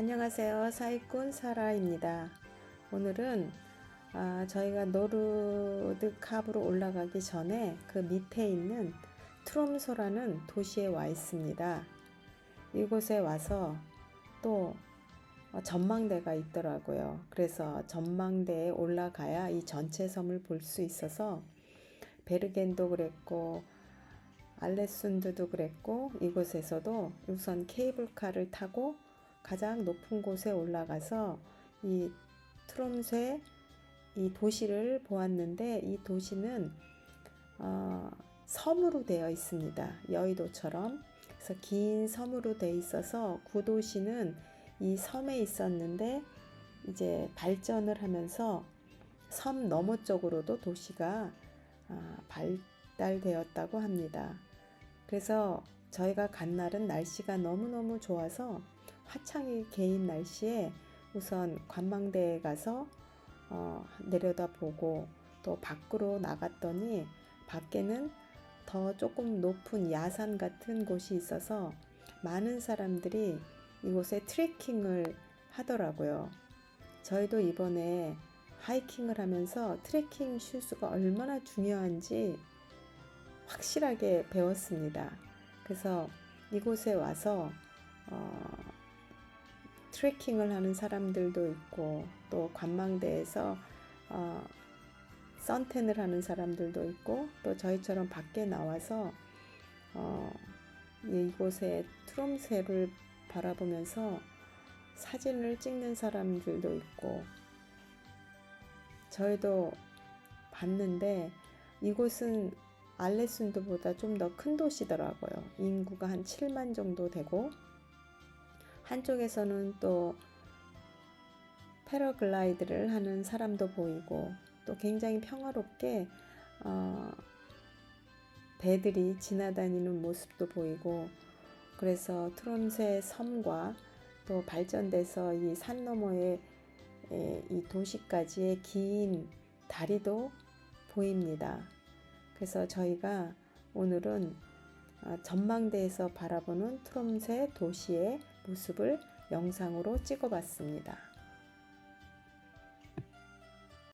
안녕하세요. 사기꾼 사라입니다. 오늘은 아, 저희가 노르드 캅으로 올라가기 전에 그 밑에 있는 트롬소라는 도시에 와 있습니다. 이곳에 와서 또 어, 전망대가 있더라고요. 그래서 전망대에 올라가야 이 전체 섬을 볼 수 있어서 베르겐도 그랬고 알레순드도 그랬고 이곳에서도 우선 케이블카를 타고 가장 높은 곳에 올라가서 이 트롬세 이 도시를 보았는데 이 도시는 어, 섬으로 되어 있습니다. 여의도처럼 그래서 긴 섬으로 되어 있어서 구도시는 이 섬에 있었는데 이제 발전을 하면서 섬 너머 쪽으로도 도시가 아, 발달되었다고 합니다. 그래서 저희가 간 날은 날씨가 너무너무 좋아서 화창이 개인 날씨에 우선 관망대에 가서 어, 내려다보고 또 밖으로 나갔더니 밖에는 더 조금 높은 야산 같은 곳이 있어서 많은 사람들이 이곳에 트레킹을 하더라고요. 저희도 이번에 하이킹을 하면서 트레킹 슈즈가 얼마나 중요한지 확실하게 배웠습니다. 그래서 이곳에 와서 어, 트레킹을 하는 사람들도 있고 또 관망대에서 어, 선텐을 하는 사람들도 있고 또 저희처럼 밖에 나와서 어, 이곳의 트롬새를 바라보면서 사진을 찍는 사람들도 있고 저희도 봤는데 이곳은 알레순드보다 좀 더 큰 도시더라고요. 인구가 한 7만 정도 되고 한쪽에서는 또 패러글라이드를 하는 사람도 보이고 또 굉장히 평화롭게 어, 배들이 지나다니는 모습도 보이고 그래서 트롬세 섬과 또 발전돼서 이 산 너머에 이 도시까지의 긴 다리도 보입니다. 그래서 저희가 오늘은 어, 전망대에서 바라보는 트롬세 도시의 모습을 영상으로 찍어 봤습니다.